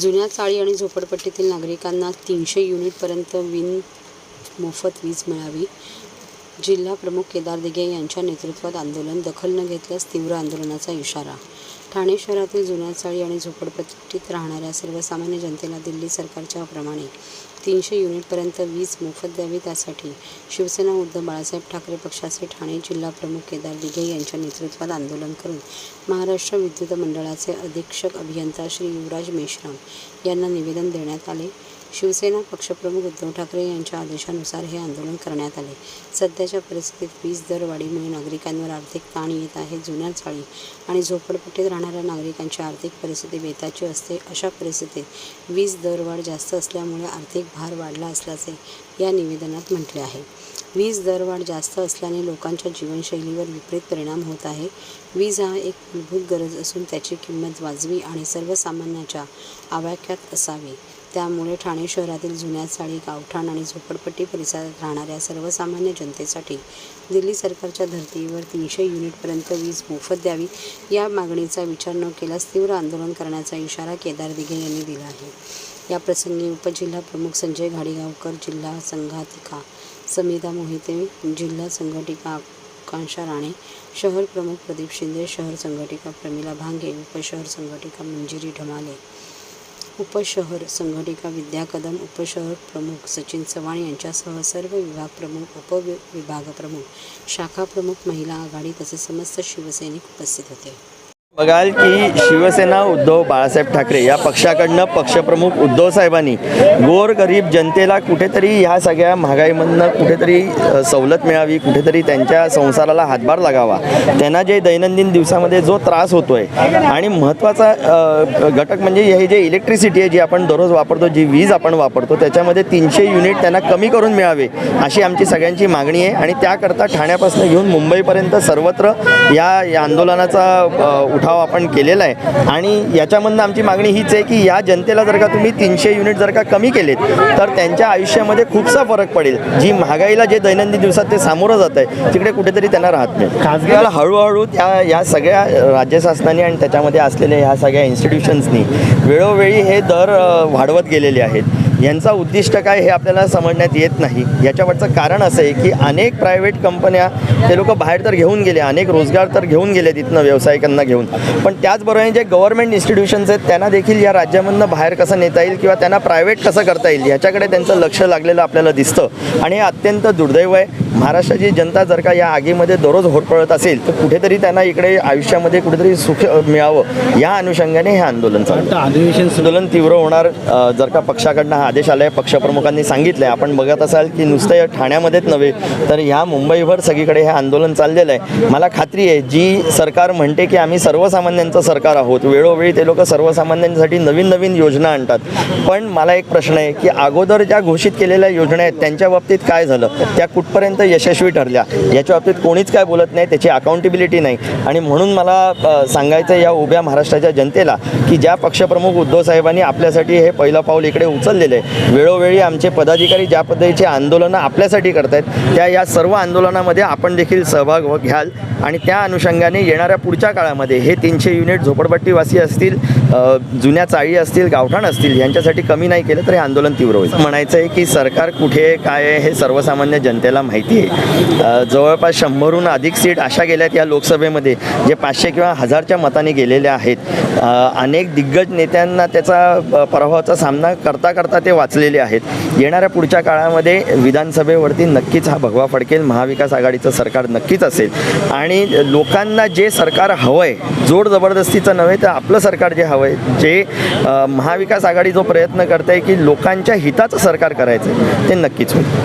जुन्या चाळी आणि झोपडपट्टीतील नागरिकांना तीनशे युनिटपर्यंत विन मोफत वीज मिळावी. जिल्हा प्रमुख केदार दिघे यांच्या नेतृत्वात आंदोलन दखल न घेतल्यास तीव्र आंदोलनाचा इशारा. ठाणे शहरातील जुन्या चाळी आणि झोपडपट्टीत राहणाऱ्या सर्वसामान्य जनतेला दिल्ली सरकारच्या प्रमाणे तीनशे युनिटपर्यंत वीज मोफत द्यावी त्यासाठी शिवसेना उद्धव बाळासाहेब ठाकरे पक्षाचे ठाणे जिल्हा प्रमुख केदार दिघे यांच्या नेतृत्वात आंदोलन करून महाराष्ट्र विद्युत मंडळाचे अधीक्षक अभियंता श्री युवराज मेश्राम यांना निवेदन देण्यात आले. शिवसेना पक्षप्रमुख उद्धव ठाकरे यांच्या आदेशानुसार हे आंदोलन करण्यात आले. सध्याच्या परिस्थितीत वीज दरवाढीमुळे नागरिकांवर आर्थिक ताण येत आहे जुन्या चाळी आणि झोपडपट्टीत राहणाऱ्या नागरिकांची आर्थिक परिस्थिती बेताची असते. अशा परिस्थितीत वीज दरवाढ जास्त असल्यामुळे आर्थिक भार वाढला असल्याचे या निवेदनात म्हटले आहे. वीज दरवाढ जास्त असल्याने लोकांच्या जीवनशैलीवर विपरीत परिणाम होत आहे. वीज हा एक मूलभूत गरज असून त्याची किंमत वाजवी आणि सर्वसामान्याच्या आवाक्यात असावी. त्यामुळे ठाणे शहरातील जुन्या चाळी गावठाण आणि झोपडपट्टी परिसरात राहणाऱ्या सर्वसामान्य जनतेसाठी दिल्ली सरकारच्या धर्तीवर तीनशे युनिटपर्यंत वीज मोफत द्यावी या मागणीचा विचार न केल्यास तीव्र आंदोलन करण्याचा इशारा केदार दिघे यांनी दिला आहे. या प्रसंगी उपजिल्हा प्रमुख संजय घाडीगावकर जिल्हा संघातिका समिता मोहिते जिल्हा संघटिका आकांक्षा राणे शहर प्रमुख प्रदीप शिंदे शहर संघटिका प्रमिला भांगे उपशहर संघटिका मंजिरी ढमाले उपशहर संघटिका विद्या कदम उपशहर प्रमुख सचिन चव्हाण यांच्यासह सर्व विभाग प्रमुख उपविभाग प्रमुख शाखा प्रमुख महिला आघाडी तसेच समस्त शिवसैनिक उपस्थित होते. बघाल की शिवसेना उद्धव बाळासाहेब ठाकरे या पक्षाकडनं पक्षप्रमुख उद्धव साहेबांनी गोर गरीब जनतेला कुठेतरी ह्या सगळ्या महागाईमधनं कुठेतरी सवलत मिळावी कुठेतरी त्यांच्या संसाराला हातभार लागावा. त्यांना जे दैनंदिन दिवसामध्ये जो त्रास होतोय आणि महत्त्वाचा घटक म्हणजे हे जे इलेक्ट्रिसिटी आहे जी आपण दररोज वापरतो जी वीज आपण वापरतो त्याच्यामध्ये तीनशे युनिट त्यांना कमी करून मिळावे अशी आमची सगळ्यांची मागणी आहे. आणि त्याकरता ठाण्यापासून घेऊन मुंबईपर्यंत सर्वत्र या या आंदोलनाचा उठाव आपण केलेला आहे. आणि याच्यामधनं आमची मागणी हीच आहे की या जनतेला जर का तुम्ही तीनशे युनिट जर का कमी केलेत तर त्यांच्या आयुष्यामध्ये खूपसा फरक पडेल. जी महागाईला जे दैनंदिन दिवसात ते सामोरं जात आहे तिकडे कुठेतरी त्यांना राहत नाही. खासगीला हळूहळू त्या या सगळ्या राज्य शासनाने आणि त्याच्यामध्ये असलेल्या ह्या सगळ्या इन्स्टिट्यूशन्सनी वेळोवेळी हे दर वाढवत गेलेले आहेत. यांचा उद्दिष्ट काय हे आपल्याला समजण्यात येत नाही. याच्यावरचं कारण असं आहे की अनेक प्रायव्हेट कंपन्या ते लोक बाहेर तर घेऊन गेले अनेक रोजगार तर घेऊन गेले तिथनं व्यावसायिकांना घेऊन. पण त्याचबरोबर जे गव्हर्नमेंट इन्स्टिट्यूशन्स आहेत त्यांना देखील या राज्यामधनं बाहेर कसं नेता येईल किंवा त्यांना प्रायव्हेट कसं करता येईल याच्याकडे त्यांचं लक्ष लागलेलं आपल्याला दिसतं. आणि हे अत्यंत दुर्दैव आहे. महाराष्ट्राची जनता जर का या आगीमध्ये दररोज होरपळत असेल तर कुठेतरी त्यांना इकडे आयुष्यामध्ये कुठेतरी सुख मिळावं. या अनुषंगाने हे आंदोलन चालतं अधिवेशन आंदोलन तीव्र होणार जर का पक्षाकडनं हा आदेश आलाय पक्षप्रमुखांनी सांगितलंय. आपण बघत असाल की नुसतं या ठाण्यामध्येच नव्हे तर ह्या मुंबईभर सगळीकडे हे आंदोलन चाललेलं आहे. मला खात्री आहे जी सरकार म्हणते की आम्ही सर्वसामान्यांचं सरकार आहोत वेळोवेळी ते लोक सर्वसामान्यांसाठी नवीन नवीन योजना आणतात. पण मला एक प्रश्न आहे की अगोदर ज्या घोषित केलेल्या योजना आहेत त्यांच्या बाबतीत काय झालं? त्या कुठपर्यंत यशस्वी ठरल्या. याच्या बाबतीत कोणीच काय बोलत नाही त्याची अकाउंटेबिलिटी नाही. आणि म्हणून मला सांगायचं या उभ्या महाराष्ट्राच्या जनतेला की ज्या पक्षप्रमुख उद्धव साहेबांनी आपल्यासाठी हे पहिलं पाऊल इकडे उचललेलं आहे वेळोवेळी आमचे पदाधिकारी ज्या पद्धतीची आंदोलनं आपल्यासाठी करतायत त्या या सर्व आंदोलनामध्ये आपण देखील सहभाग व- घ्याल. आणि त्या अनुषंगाने येणाऱ्या पुढच्या काळामध्ये हे तीनशे युनिट झोपडपट्टीवासी असतील जुन्या चाळी असतील गावठाण असतील यांच्यासाठी कमी नाही केलं तर हे आंदोलन तीव्र होईल. म्हणायचं आहे की सरकार कुठे आहे काय आहे हे सर्वसामान्य जनतेला माहिती आहे जवळपास शंभरहून अधिक सीट अशा गेल्या आहेत या लोकसभेमध्ये जे पाचशे किंवा हजारच्या मताने गेलेले आहेत. अनेक दिग्गज नेत्यांना त्याचा प्रभावाचा पराभवाचा सामना करता करता ते वाचलेले आहेत. येणाऱ्या पुढच्या काळामध्ये विधानसभेवरती नक्कीच हा भगवा फडकेल महाविकास आघाडीचं सरकार नक्कीच असेल. आणि लोकांना जे सरकार हवं आहे जोड जबरदस्तीचं नव्हे तर आपलं सरकार जे हवं आहे जे महाविकास आघाडी जो प्रयत्न करते की लोकांच्या हिताचं सरकार करायचं आहे, ते नक्कीच होईल.